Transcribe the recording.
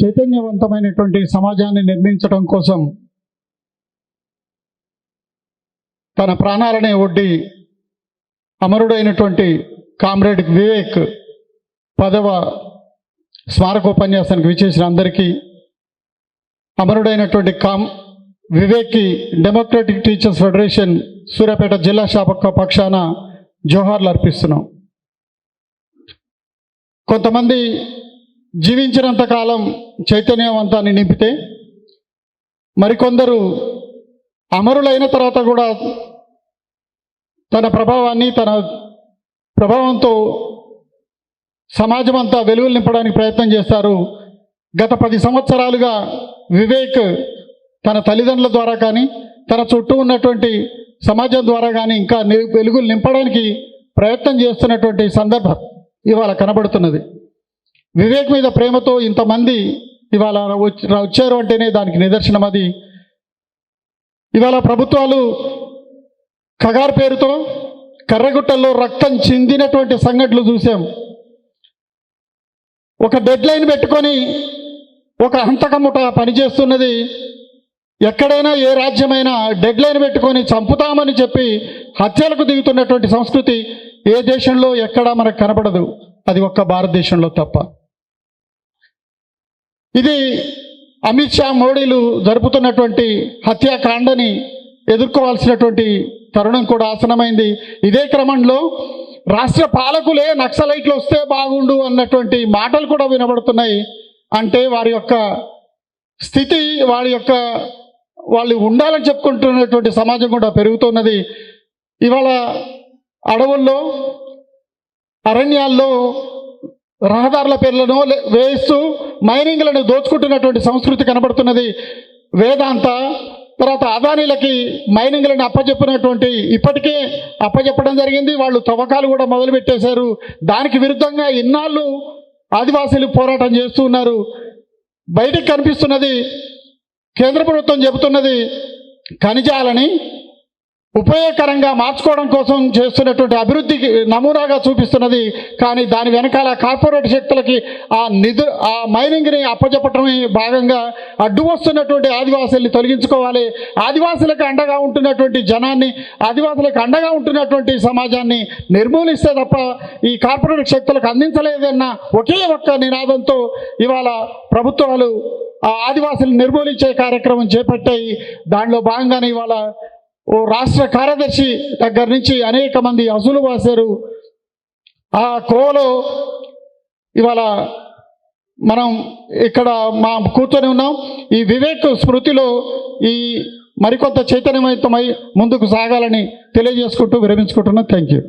చైతన్యవంతమైనటువంటి సమాజాన్ని నిర్మించడం కోసం తన ప్రాణాలనే ఒడ్డి అమరుడైనటువంటి కామ్రేడ్ వివేక్ పదవ స్మారకోపన్యాసానికి విచ్చేసిన అందరికీ అమరుడైనటువంటి కామ్ వివేక్కి డెమోక్రటిక్ టీచర్స్ ఫెడరేషన్ సూర్యాపేట జిల్లా శాపక పక్షాన జోహార్లు అర్పిస్తున్నాం. కొంతమంది జీవించినంత కాలం చైతన్యవంతాన్ని నింపితే మరికొందరు అమరులైన తర్వాత కూడా తన ప్రభావాన్ని తన ప్రభావంతో సమాజం అంతా వెలుగులు నింపడానికి ప్రయత్నం చేస్తారు. గత పది సంవత్సరాలుగా వివేక్ తన తల్లిదండ్రుల ద్వారా కానీ తన చుట్టూ ఉన్నటువంటి సమాజం ద్వారా కానీ ఇంకా వెలుగులు నింపడానికి ప్రయత్నం చేస్తున్నటువంటి సందర్భం ఇవాళ కనబడుతున్నది. వివేక్ మీద ప్రేమతో ఇంతమంది ఇవాళ వచ్చారు అంటేనే దానికి నిదర్శనం అది. ఇవాళ ప్రభుత్వాలు కగార్ పేరుతో కర్రగుట్టల్లో రక్తం చిందినటువంటి సంఘటనలు చూసాం. ఒక డెడ్ లైన్ పెట్టుకొని ఒక హంతకముట పనిచేస్తున్నది ఎక్కడైనా ఏ రాజ్యమైనా డెడ్ లైన్ పెట్టుకొని చంపుతామని చెప్పి హత్యలకు దిగుతున్నటువంటి సంస్కృతి ఏ దేశంలో ఎక్కడా మనకు కనపడదు. అది ఒక్క భారతదేశంలో తప్ప. ఇది అమిత్ షా మోడీలు జరుపుతున్నటువంటి హత్యాకాండని ఎదుర్కోవాల్సినటువంటి తరుణం కూడా ఆసనమైంది ఇదే క్రమంలో రాష్ట్ర పాలకులే నక్సలైట్లు వస్తే బాగుండు అన్నటువంటి మాటలు కూడా వినబడుతున్నాయి. అంటే వారి యొక్క స్థితి వారి యొక్క వాళ్ళు ఉండాలని చెప్పుకుంటున్నటువంటి సమాజం కూడా పెరుగుతున్నది. ఇవాళ అడవుల్లో అరణ్యాల్లో రహదారుల పేర్లను వేస్తూ వేయిస్తూ మైనింగ్లను దోచుకుంటున్నటువంటి సంస్కృతి కనబడుతున్నది. వేదాంత తర్వాత అదానీలకి మైనింగ్లను అప్పచెప్పినటువంటి ఇప్పటికే అప్పచెప్పడం జరిగింది. వాళ్ళు తవ్వకాలు కూడా మొదలు పెట్టేశారు దానికి విరుద్ధంగా ఇన్నాళ్ళు ఆదివాసీలు పోరాటం చేస్తూ ఉన్నారు. బయటకు కనిపిస్తున్నది కేంద్ర ప్రభుత్వం చెబుతున్నది ఖనిజాలని ఉపయోగకరంగా మార్చుకోవడం కోసం చేస్తున్నటువంటి అభివృద్ధికి నమూనాగా చూపిస్తున్నది. కానీ దాని వెనకాల కార్పొరేట్ శక్తులకి ఆ నిధు ఆ మైనింగ్ని అప్పచెప్పటమే భాగంగా అడ్డు వస్తున్నటువంటి ఆదివాసుల్ని తొలగించుకోవాలి. ఆదివాసులకు అండగా ఉంటున్నటువంటి జనాన్ని ఆదివాసులకు అండగా ఉంటున్నటువంటి సమాజాన్ని నిర్మూలిస్తే తప్ప ఈ కార్పొరేట్ శక్తులకు అందించలేదన్న ఒకే ఒక్క నినాదంతో ఇవాళ ప్రభుత్వాలు ఆ ఆదివాసులు నిర్మూలించే కార్యక్రమం చేపట్టాయి. దానిలో భాగంగానే ఇవాళ ఓ రాష్ట్ర కార్యదర్శి దగ్గర నుంచి అనేక మంది అసులు వాసారు. ఆ కోలో ఇవాళ మనం ఇక్కడ మా కూర్చొని ఉన్నాం. ఈ వివేక్ స్మృతిలో ఈ మరికొంత చైతన్యవంతమై ముందుకు సాగాలని తెలియజేసుకుంటూ విరమించుకుంటున్నాం. Thank you.